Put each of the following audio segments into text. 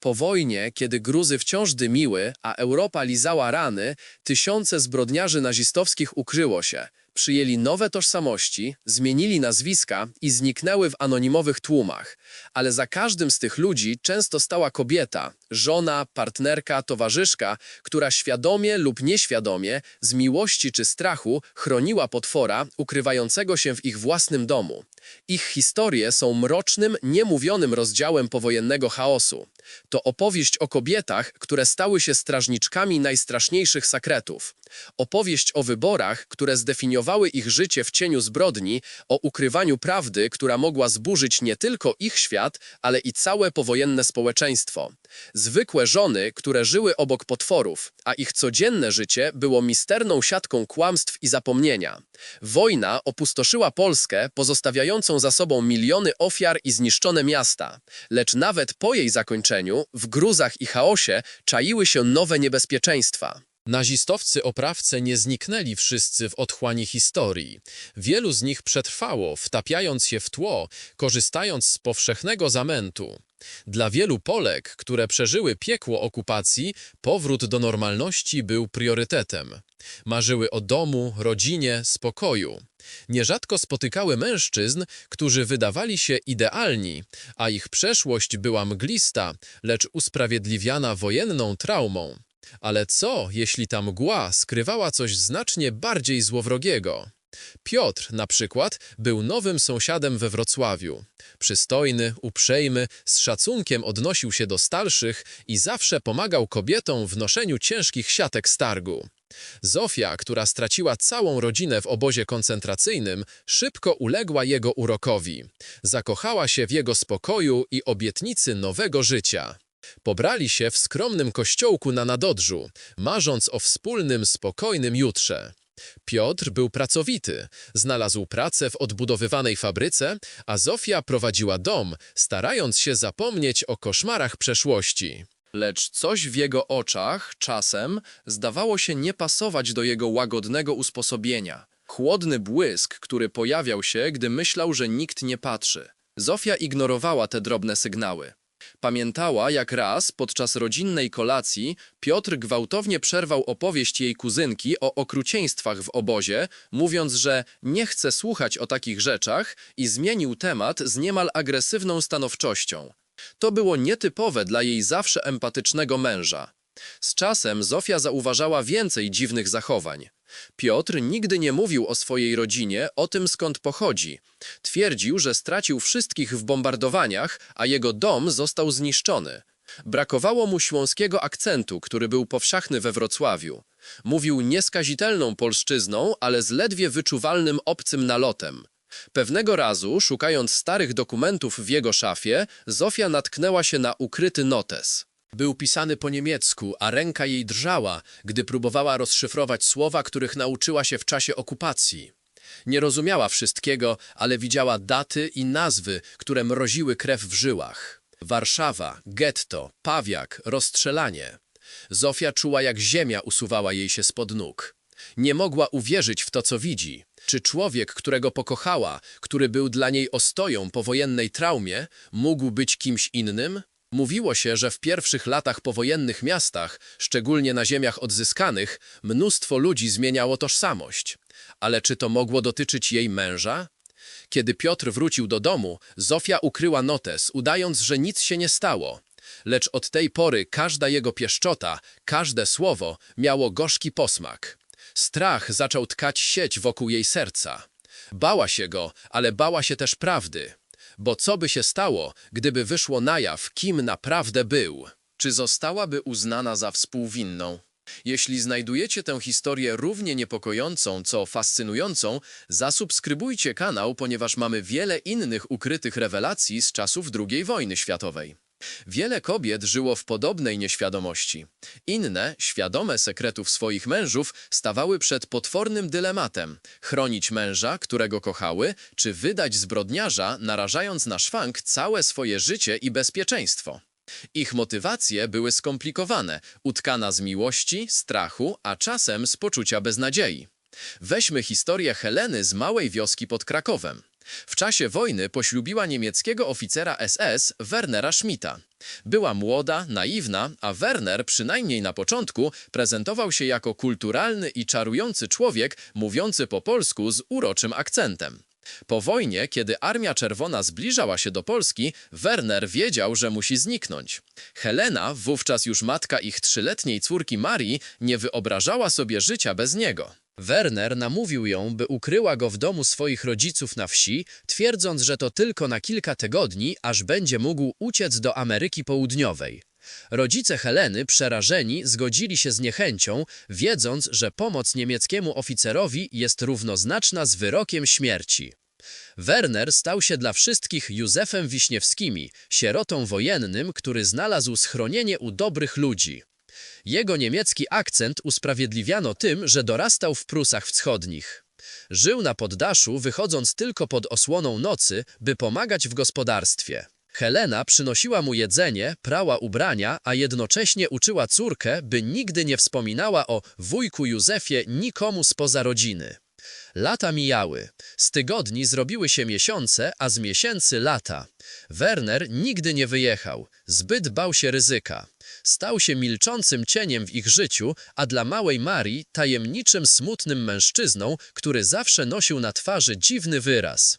Po wojnie, kiedy Gruzy wciąż dymiły, a Europa lizała rany, tysiące zbrodniarzy nazistowskich ukryło się. Przyjęli nowe tożsamości, zmienili nazwiska i zniknęły w anonimowych tłumach. Ale za każdym z tych ludzi często stała kobieta, żona, partnerka, towarzyszka, która świadomie lub nieświadomie, z miłości czy strachu chroniła potwora ukrywającego się w ich własnym domu. Ich historie są mrocznym, niemówionym rozdziałem powojennego chaosu. To opowieść o kobietach, które stały się strażniczkami najstraszniejszych sekretów. Opowieść o wyborach, które zdefiniowały ich życie w cieniu zbrodni, o ukrywaniu prawdy, która mogła zburzyć nie tylko ich świat, ale i całe powojenne społeczeństwo. Zwykłe żony, które żyły obok potworów, a ich codzienne życie było misterną siatką kłamstw i zapomnienia. Wojna opustoszyła Polskę, pozostawiającą za sobą miliony ofiar i zniszczone miasta. Lecz nawet po jej zakończeniu, w gruzach i chaosie, czaiły się nowe niebezpieczeństwa. Nazistowcy oprawcy nie zniknęli wszyscy w otchłani historii. Wielu z nich przetrwało, wtapiając się w tło, korzystając z powszechnego zamętu. Dla wielu Polek, które przeżyły piekło okupacji, powrót do normalności był priorytetem. Marzyły o domu, rodzinie, spokoju. Nierzadko spotykały mężczyzn, którzy wydawali się idealni, a ich przeszłość była mglista, lecz usprawiedliwiana wojenną traumą. Ale co, jeśli ta mgła skrywała coś znacznie bardziej złowrogiego? Piotr, na przykład, był nowym sąsiadem we Wrocławiu. Przystojny, uprzejmy, z szacunkiem odnosił się do starszych i zawsze pomagał kobietom w noszeniu ciężkich siatek z targu. Zofia, która straciła całą rodzinę w obozie koncentracyjnym, szybko uległa jego urokowi. Zakochała się w jego spokoju i obietnicy nowego życia. Pobrali się w skromnym kościołku na Nadodrzu, marząc o wspólnym, spokojnym jutrze. Piotr był pracowity, znalazł pracę w odbudowywanej fabryce, a Zofia prowadziła dom, starając się zapomnieć o koszmarach przeszłości. Lecz coś w jego oczach czasem zdawało się nie pasować do jego łagodnego usposobienia. Chłodny błysk, który pojawiał się, gdy myślał, że nikt nie patrzy. Zofia ignorowała te drobne sygnały. Pamiętała, jak raz podczas rodzinnej kolacji Piotr gwałtownie przerwał opowieść jej kuzynki o okrucieństwach w obozie, mówiąc, że nie chce słuchać o takich rzeczach i zmienił temat z niemal agresywną stanowczością. To było nietypowe dla jej zawsze empatycznego męża. Z czasem Zofia zauważała więcej dziwnych zachowań. Piotr nigdy nie mówił o swojej rodzinie, o tym skąd pochodzi. Twierdził, że stracił wszystkich w bombardowaniach, a jego dom został zniszczony. Brakowało mu śląskiego akcentu, który był powszechny we Wrocławiu. Mówił nieskazitelną polszczyzną, ale z ledwie wyczuwalnym obcym nalotem. Pewnego razu, szukając starych dokumentów w jego szafie, Zofia natknęła się na ukryty notes. Był pisany po niemiecku, a ręka jej drżała, gdy próbowała rozszyfrować słowa, których nauczyła się w czasie okupacji. Nie rozumiała wszystkiego, ale widziała daty i nazwy, które mroziły krew w żyłach. Warszawa, getto, pawiak, rozstrzelanie. Zofia czuła, jak ziemia usuwała jej się spod nóg. Nie mogła uwierzyć w to, co widzi. Czy człowiek, którego pokochała, który był dla niej ostoją po wojennej traumie, mógł być kimś innym? Mówiło się, że w pierwszych latach powojennych miastach, szczególnie na ziemiach odzyskanych, mnóstwo ludzi zmieniało tożsamość. Ale czy to mogło dotyczyć jej męża? Kiedy Piotr wrócił do domu, Zofia ukryła notes, udając, że nic się nie stało. Lecz od tej pory każda jego pieszczota, każde słowo miało gorzki posmak. Strach zaczął tkać sieć wokół jej serca. Bała się go, ale bała się też prawdy. Bo co by się stało, gdyby wyszło na jaw, kim naprawdę był? Czy zostałaby uznana za współwinną? Jeśli znajdujecie tę historię równie niepokojącą, co fascynującą, zasubskrybujcie kanał, ponieważ mamy wiele innych ukrytych rewelacji z czasów II wojny światowej. Wiele kobiet żyło w podobnej nieświadomości. Inne, świadome sekretów swoich mężów, stawały przed potwornym dylematem chronić męża, którego kochały, czy wydać zbrodniarza, narażając na szwank całe swoje życie i bezpieczeństwo. Ich motywacje były skomplikowane, utkana z miłości, strachu, a czasem z poczucia beznadziei. Weźmy historię Heleny z małej wioski pod Krakowem. W czasie wojny poślubiła niemieckiego oficera SS Wernera Schmidta. Była młoda, naiwna, a Werner, przynajmniej na początku, prezentował się jako kulturalny i czarujący człowiek mówiący po polsku z uroczym akcentem. Po wojnie, kiedy Armia Czerwona zbliżała się do Polski, Werner wiedział, że musi zniknąć. Helena, wówczas już matka ich trzyletniej córki Marii, nie wyobrażała sobie życia bez niego. Werner namówił ją, by ukryła go w domu swoich rodziców na wsi, twierdząc, że to tylko na kilka tygodni, aż będzie mógł uciec do Ameryki Południowej. Rodzice Heleny, przerażeni, zgodzili się z niechęcią, wiedząc, że pomoc niemieckiemu oficerowi jest równoznaczna z wyrokiem śmierci. Werner stał się dla wszystkich Józefem Wiśniewskimi, sierotą wojennym, który znalazł schronienie u dobrych ludzi. Jego niemiecki akcent usprawiedliwiano tym, że dorastał w Prusach Wschodnich. Żył na poddaszu, wychodząc tylko pod osłoną nocy, by pomagać w gospodarstwie. Helena przynosiła mu jedzenie, prała ubrania, a jednocześnie uczyła córkę, by nigdy nie wspominała o wujku Józefie nikomu spoza rodziny. Lata mijały. Z tygodni zrobiły się miesiące, a z miesięcy lata. Werner nigdy nie wyjechał. Zbyt bał się ryzyka. Stał się milczącym cieniem w ich życiu, a dla małej Marii tajemniczym, smutnym mężczyzną, który zawsze nosił na twarzy dziwny wyraz.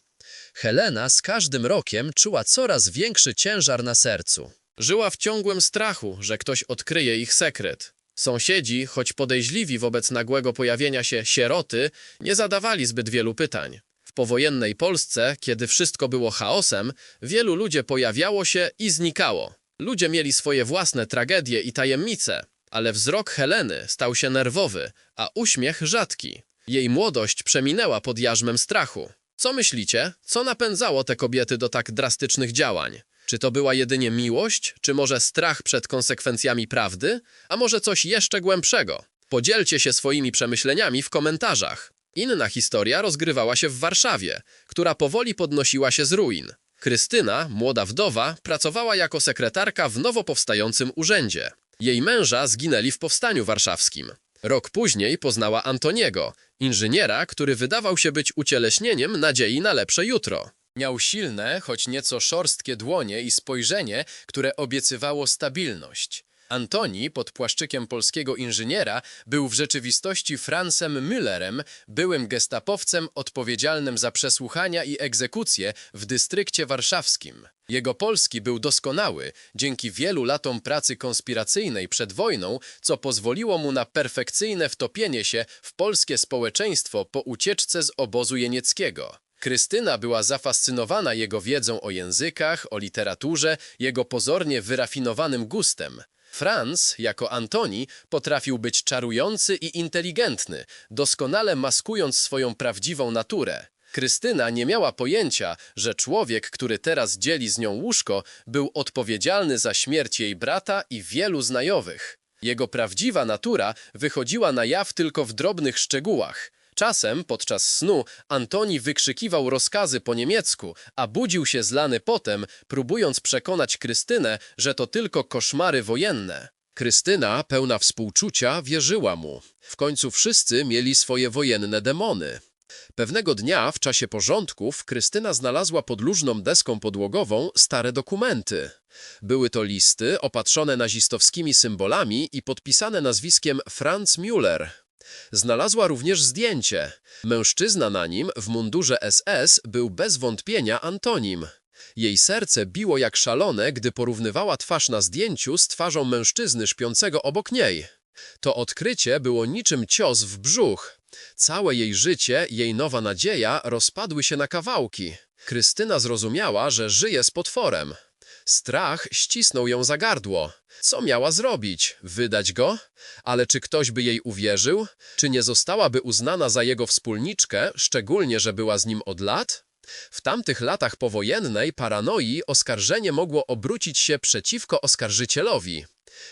Helena z każdym rokiem czuła coraz większy ciężar na sercu. Żyła w ciągłym strachu, że ktoś odkryje ich sekret. Sąsiedzi, choć podejrzliwi wobec nagłego pojawienia się sieroty, nie zadawali zbyt wielu pytań. W powojennej Polsce, kiedy wszystko było chaosem, wielu ludzi pojawiało się i znikało. Ludzie mieli swoje własne tragedie i tajemnice, ale wzrok Heleny stał się nerwowy, a uśmiech rzadki. Jej młodość przeminęła pod jarzmem strachu. Co myślicie? Co napędzało te kobiety do tak drastycznych działań? Czy to była jedynie miłość, czy może strach przed konsekwencjami prawdy, a może coś jeszcze głębszego? Podzielcie się swoimi przemyśleniami w komentarzach. Inna historia rozgrywała się w Warszawie, która powoli podnosiła się z ruin. Krystyna, młoda wdowa, pracowała jako sekretarka w nowo powstającym urzędzie. Jej męża zginęli w powstaniu warszawskim. Rok później poznała Antoniego, inżyniera, który wydawał się być ucieleśnieniem nadziei na lepsze jutro. Miał silne, choć nieco szorstkie dłonie i spojrzenie, które obiecywało stabilność. Antoni, pod płaszczykiem polskiego inżyniera, był w rzeczywistości Francem Müllerem, byłym gestapowcem odpowiedzialnym za przesłuchania i egzekucje w dystrykcie warszawskim. Jego polski był doskonały dzięki wielu latom pracy konspiracyjnej przed wojną, co pozwoliło mu na perfekcyjne wtopienie się w polskie społeczeństwo po ucieczce z obozu jenieckiego. Krystyna była zafascynowana jego wiedzą o językach, o literaturze, jego pozornie wyrafinowanym gustem. Franz, jako Antoni, potrafił być czarujący i inteligentny, doskonale maskując swoją prawdziwą naturę. Krystyna nie miała pojęcia, że człowiek, który teraz dzieli z nią łóżko, był odpowiedzialny za śmierć jej brata i wielu znajomych. Jego prawdziwa natura wychodziła na jaw tylko w drobnych szczegółach. Czasem, podczas snu, Antoni wykrzykiwał rozkazy po niemiecku, a budził się zlany potem, próbując przekonać Krystynę, że to tylko koszmary wojenne. Krystyna, pełna współczucia, wierzyła mu. W końcu wszyscy mieli swoje wojenne demony. Pewnego dnia, w czasie porządków, Krystyna znalazła pod lużną deską podłogową stare dokumenty. Były to listy opatrzone nazistowskimi symbolami i podpisane nazwiskiem Franz Müller. Znalazła również zdjęcie. Mężczyzna na nim, w mundurze SS, był bez wątpienia Antonim. Jej serce biło jak szalone, gdy porównywała twarz na zdjęciu z twarzą mężczyzny śpiącego obok niej. To odkrycie było niczym cios w brzuch. Całe jej życie, jej nowa nadzieja rozpadły się na kawałki. Krystyna zrozumiała, że żyje z potworem. Strach ścisnął ją za gardło. Co miała zrobić? Wydać go? Ale czy ktoś by jej uwierzył? Czy nie zostałaby uznana za jego wspólniczkę, szczególnie, że była z nim od lat? W tamtych latach powojennej paranoi oskarżenie mogło obrócić się przeciwko oskarżycielowi.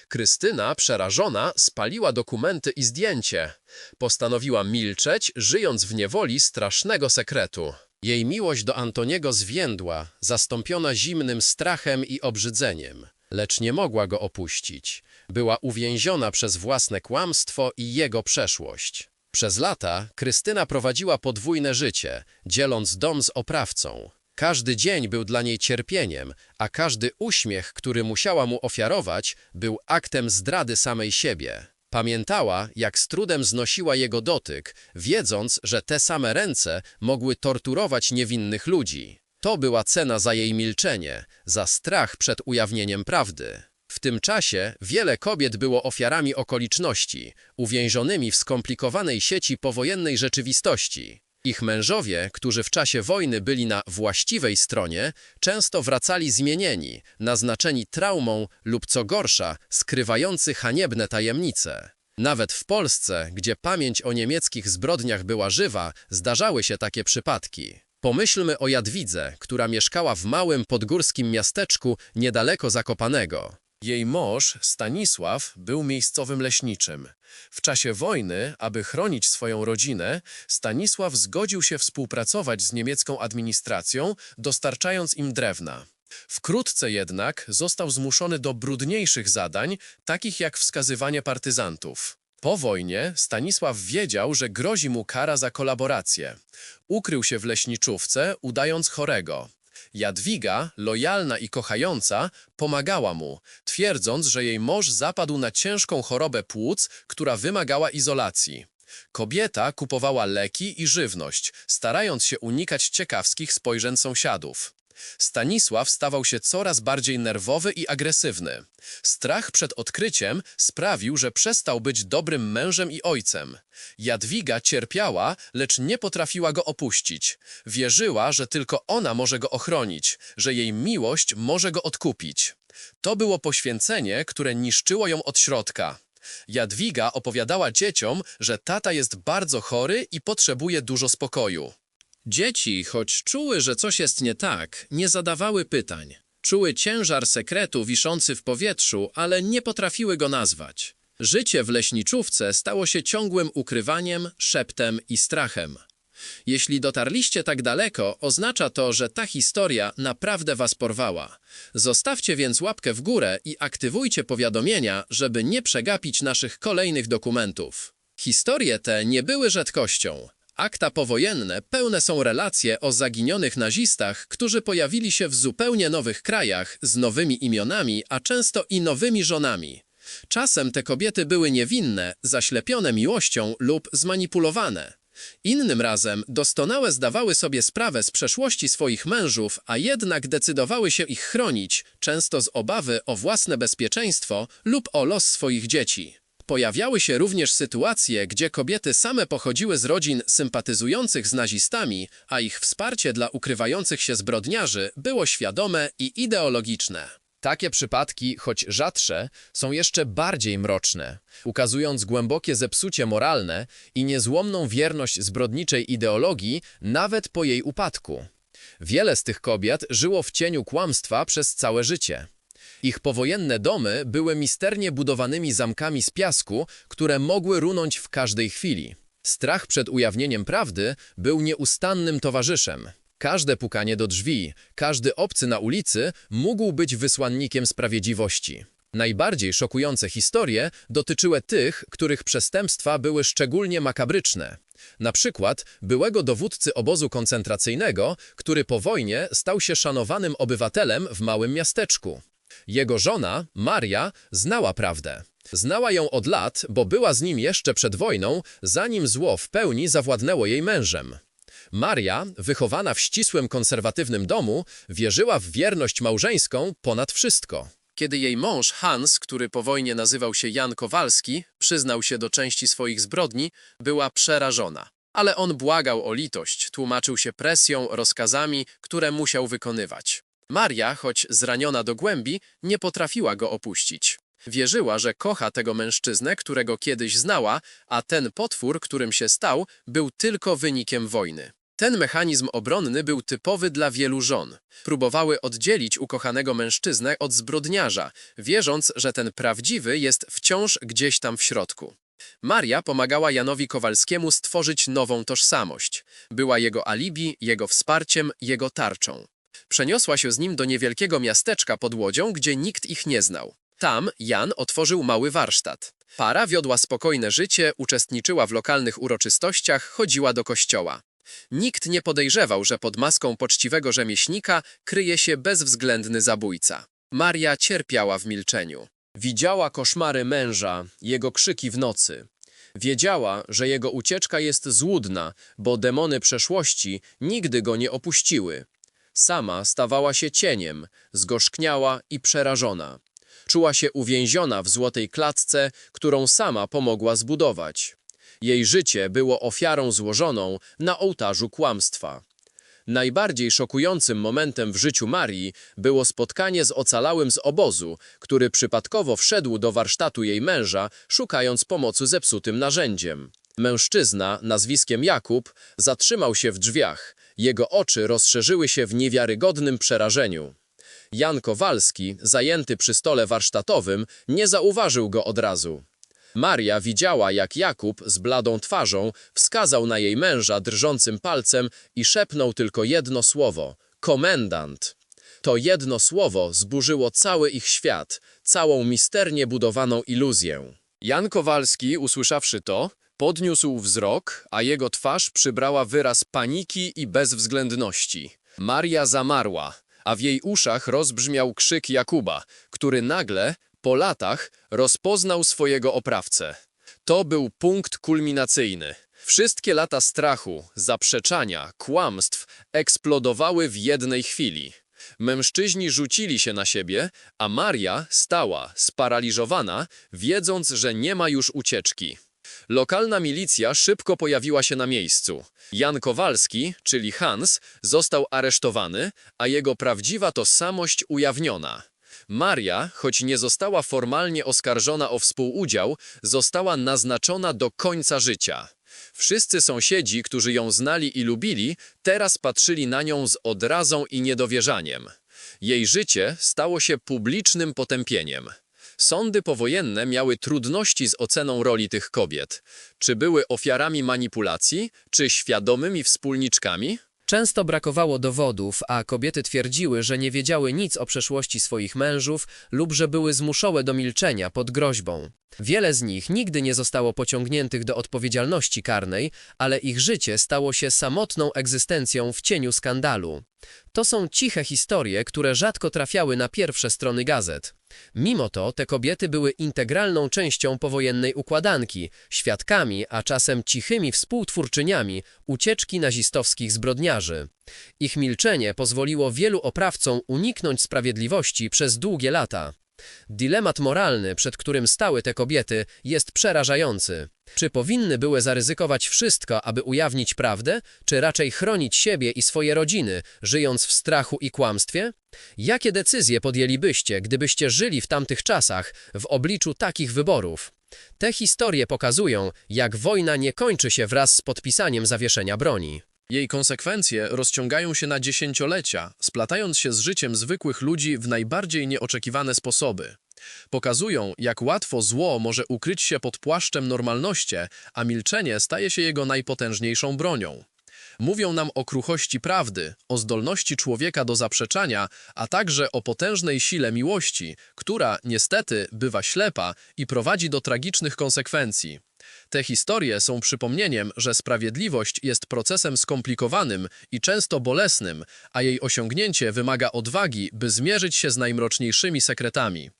Krystyna, przerażona, spaliła dokumenty i zdjęcie. Postanowiła milczeć, żyjąc w niewoli strasznego sekretu. Jej miłość do Antoniego zwiędła, zastąpiona zimnym strachem i obrzydzeniem. Lecz nie mogła go opuścić. Była uwięziona przez własne kłamstwo i jego przeszłość. Przez lata Krystyna prowadziła podwójne życie, dzieląc dom z oprawcą. Każdy dzień był dla niej cierpieniem, a każdy uśmiech, który musiała mu ofiarować, był aktem zdrady samej siebie. Pamiętała, jak z trudem znosiła jego dotyk, wiedząc, że te same ręce mogły torturować niewinnych ludzi. To była cena za jej milczenie, za strach przed ujawnieniem prawdy. W tym czasie wiele kobiet było ofiarami okoliczności, uwięzionymi w skomplikowanej sieci powojennej rzeczywistości. Ich mężowie, którzy w czasie wojny byli na właściwej stronie, często wracali zmienieni, naznaczeni traumą lub co gorsza, skrywający haniebne tajemnice. Nawet w Polsce, gdzie pamięć o niemieckich zbrodniach była żywa, zdarzały się takie przypadki. Pomyślmy o Jadwidze, która mieszkała w małym podgórskim miasteczku niedaleko Zakopanego. Jej mąż, Stanisław, był miejscowym leśniczym. W czasie wojny, aby chronić swoją rodzinę, Stanisław zgodził się współpracować z niemiecką administracją, dostarczając im drewna. Wkrótce jednak został zmuszony do brudniejszych zadań, takich jak wskazywanie partyzantów. Po wojnie Stanisław wiedział, że grozi mu kara za kolaborację. Ukrył się w leśniczówce, udając chorego. Jadwiga, lojalna i kochająca, pomagała mu, twierdząc, że jej mąż zapadł na ciężką chorobę płuc, która wymagała izolacji. Kobieta kupowała leki i żywność, starając się unikać ciekawskich spojrzeń sąsiadów. Stanisław stawał się coraz bardziej nerwowy i agresywny. Strach przed odkryciem sprawił, że przestał być dobrym mężem i ojcem. Jadwiga cierpiała, lecz nie potrafiła go opuścić. Wierzyła, że tylko ona może go ochronić, że jej miłość może go odkupić. To było poświęcenie, które niszczyło ją od środka. Jadwiga opowiadała dzieciom, że tata jest bardzo chory i potrzebuje dużo spokoju. Dzieci, choć czuły, że coś jest nie tak, nie zadawały pytań. Czuły ciężar sekretu wiszący w powietrzu, ale nie potrafiły go nazwać. Życie w leśniczówce stało się ciągłym ukrywaniem, szeptem i strachem. Jeśli dotarliście tak daleko, oznacza to, że ta historia naprawdę was porwała. Zostawcie więc łapkę w górę i aktywujcie powiadomienia, żeby nie przegapić naszych kolejnych dokumentów. Historie te nie były rzadkością. Akta powojenne pełne są relacje o zaginionych nazistach, którzy pojawili się w zupełnie nowych krajach, z nowymi imionami, a często i nowymi żonami. Czasem te kobiety były niewinne, zaślepione miłością lub zmanipulowane. Innym razem doskonałe zdawały sobie sprawę z przeszłości swoich mężów, a jednak decydowały się ich chronić, często z obawy o własne bezpieczeństwo lub o los swoich dzieci. Pojawiały się również sytuacje, gdzie kobiety same pochodziły z rodzin sympatyzujących z nazistami, a ich wsparcie dla ukrywających się zbrodniarzy było świadome i ideologiczne. Takie przypadki, choć rzadsze, są jeszcze bardziej mroczne, ukazując głębokie zepsucie moralne i niezłomną wierność zbrodniczej ideologii nawet po jej upadku. Wiele z tych kobiet żyło w cieniu kłamstwa przez całe życie. Ich powojenne domy były misternie budowanymi zamkami z piasku, które mogły runąć w każdej chwili. Strach przed ujawnieniem prawdy był nieustannym towarzyszem. Każde pukanie do drzwi, każdy obcy na ulicy mógł być wysłannikiem sprawiedliwości. Najbardziej szokujące historie dotyczyły tych, których przestępstwa były szczególnie makabryczne. Na przykład byłego dowódcy obozu koncentracyjnego, który po wojnie stał się szanowanym obywatelem w małym miasteczku. Jego żona, Maria, znała prawdę. Znała ją od lat, bo była z nim jeszcze przed wojną, zanim zło w pełni zawładnęło jej mężem. Maria, wychowana w ścisłym konserwatywnym domu, wierzyła w wierność małżeńską ponad wszystko. Kiedy jej mąż Hans, który po wojnie nazywał się Jan Kowalski, przyznał się do części swoich zbrodni, była przerażona. Ale on błagał o litość, tłumaczył się presją, rozkazami, które musiał wykonywać. Maria, choć zraniona do głębi, nie potrafiła go opuścić. Wierzyła, że kocha tego mężczyznę, którego kiedyś znała, a ten potwór, którym się stał, był tylko wynikiem wojny. Ten mechanizm obronny był typowy dla wielu żon. Próbowały oddzielić ukochanego mężczyznę od zbrodniarza, wierząc, że ten prawdziwy jest wciąż gdzieś tam w środku. Maria pomagała Janowi Kowalskiemu stworzyć nową tożsamość. Była jego alibi, jego wsparciem, jego tarczą. Przeniosła się z nim do niewielkiego miasteczka pod Łodzią, gdzie nikt ich nie znał. Tam Jan otworzył mały warsztat. Para wiodła spokojne życie, uczestniczyła w lokalnych uroczystościach, chodziła do kościoła. Nikt nie podejrzewał, że pod maską poczciwego rzemieślnika kryje się bezwzględny zabójca. Maria cierpiała w milczeniu. Widziała koszmary męża, jego krzyki w nocy. Wiedziała, że jego ucieczka jest złudna, bo demony przeszłości nigdy go nie opuściły. Sama stawała się cieniem, zgorzkniała i przerażona. Czuła się uwięziona w złotej klatce, którą sama pomogła zbudować. Jej życie było ofiarą złożoną na ołtarzu kłamstwa. Najbardziej szokującym momentem w życiu Marii było spotkanie z ocalałym z obozu, który przypadkowo wszedł do warsztatu jej męża, szukając pomocy zepsutym narzędziem. Mężczyzna, nazwiskiem Jakub, zatrzymał się w drzwiach. Jego oczy rozszerzyły się w niewiarygodnym przerażeniu. Jan Kowalski, zajęty przy stole warsztatowym, nie zauważył go od razu. Maria widziała, jak Jakub z bladą twarzą wskazał na jej męża drżącym palcem i szepnął tylko jedno słowo – komendant. To jedno słowo zburzyło cały ich świat, całą misternie budowaną iluzję. Jan Kowalski, usłyszawszy to, podniósł wzrok, a jego twarz przybrała wyraz paniki i bezwzględności. Maria zamarła, a w jej uszach rozbrzmiał krzyk Jakuba, który nagle, po latach, rozpoznał swojego oprawcę. To był punkt kulminacyjny. Wszystkie lata strachu, zaprzeczania, kłamstw eksplodowały w jednej chwili. Mężczyźni rzucili się na siebie, a Maria stała, sparaliżowana, wiedząc, że nie ma już ucieczki. Lokalna milicja szybko pojawiła się na miejscu. Jan Kowalski, czyli Hans, został aresztowany, a jego prawdziwa tożsamość ujawniona. Maria, choć nie została formalnie oskarżona o współudział, została naznaczona do końca życia. Wszyscy sąsiedzi, którzy ją znali i lubili, teraz patrzyli na nią z odrazą i niedowierzaniem. Jej życie stało się publicznym potępieniem. Sądy powojenne miały trudności z oceną roli tych kobiet. Czy były ofiarami manipulacji, czy świadomymi wspólniczkami? Często brakowało dowodów, a kobiety twierdziły, że nie wiedziały nic o przeszłości swoich mężów lub że były zmuszone do milczenia pod groźbą. Wiele z nich nigdy nie zostało pociągniętych do odpowiedzialności karnej, ale ich życie stało się samotną egzystencją w cieniu skandalu. To są ciche historie, które rzadko trafiały na pierwsze strony gazet. Mimo to te kobiety były integralną częścią powojennej układanki, świadkami, a czasem cichymi współtwórczyniami ucieczki nazistowskich zbrodniarzy. Ich milczenie pozwoliło wielu oprawcom uniknąć sprawiedliwości przez długie lata. Dylemat moralny, przed którym stały te kobiety, jest przerażający. Czy powinny były zaryzykować wszystko, aby ujawnić prawdę, czy raczej chronić siebie i swoje rodziny, żyjąc w strachu i kłamstwie? Jakie decyzje podjęlibyście, gdybyście żyli w tamtych czasach, w obliczu takich wyborów? Te historie pokazują, jak wojna nie kończy się wraz z podpisaniem zawieszenia broni. Jej konsekwencje rozciągają się na dziesięciolecia, splatając się z życiem zwykłych ludzi w najbardziej nieoczekiwane sposoby. Pokazują, jak łatwo zło może ukryć się pod płaszczem normalności, a milczenie staje się jego najpotężniejszą bronią. Mówią nam o kruchości prawdy, o zdolności człowieka do zaprzeczania, a także o potężnej sile miłości, która niestety bywa ślepa i prowadzi do tragicznych konsekwencji. Te historie są przypomnieniem, że sprawiedliwość jest procesem skomplikowanym i często bolesnym, a jej osiągnięcie wymaga odwagi, by zmierzyć się z najmroczniejszymi sekretami.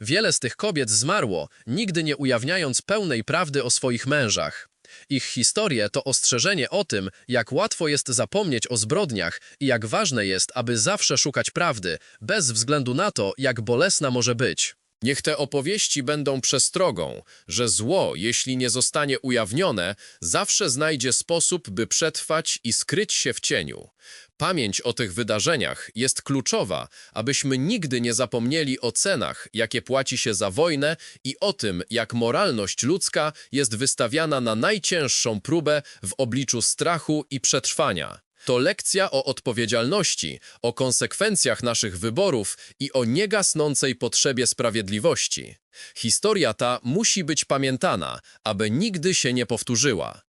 Wiele z tych kobiet zmarło, nigdy nie ujawniając pełnej prawdy o swoich mężach. Ich historie to ostrzeżenie o tym, jak łatwo jest zapomnieć o zbrodniach i jak ważne jest, aby zawsze szukać prawdy, bez względu na to, jak bolesna może być. Niech te opowieści będą przestrogą, że zło, jeśli nie zostanie ujawnione, zawsze znajdzie sposób, by przetrwać i skryć się w cieniu. Pamięć o tych wydarzeniach jest kluczowa, abyśmy nigdy nie zapomnieli o cenach, jakie płaci się za wojnę i o tym, jak moralność ludzka jest wystawiana na najcięższą próbę w obliczu strachu i przetrwania. To lekcja o odpowiedzialności, o konsekwencjach naszych wyborów i o niegasnącej potrzebie sprawiedliwości. Historia ta musi być pamiętana, aby nigdy się nie powtórzyła.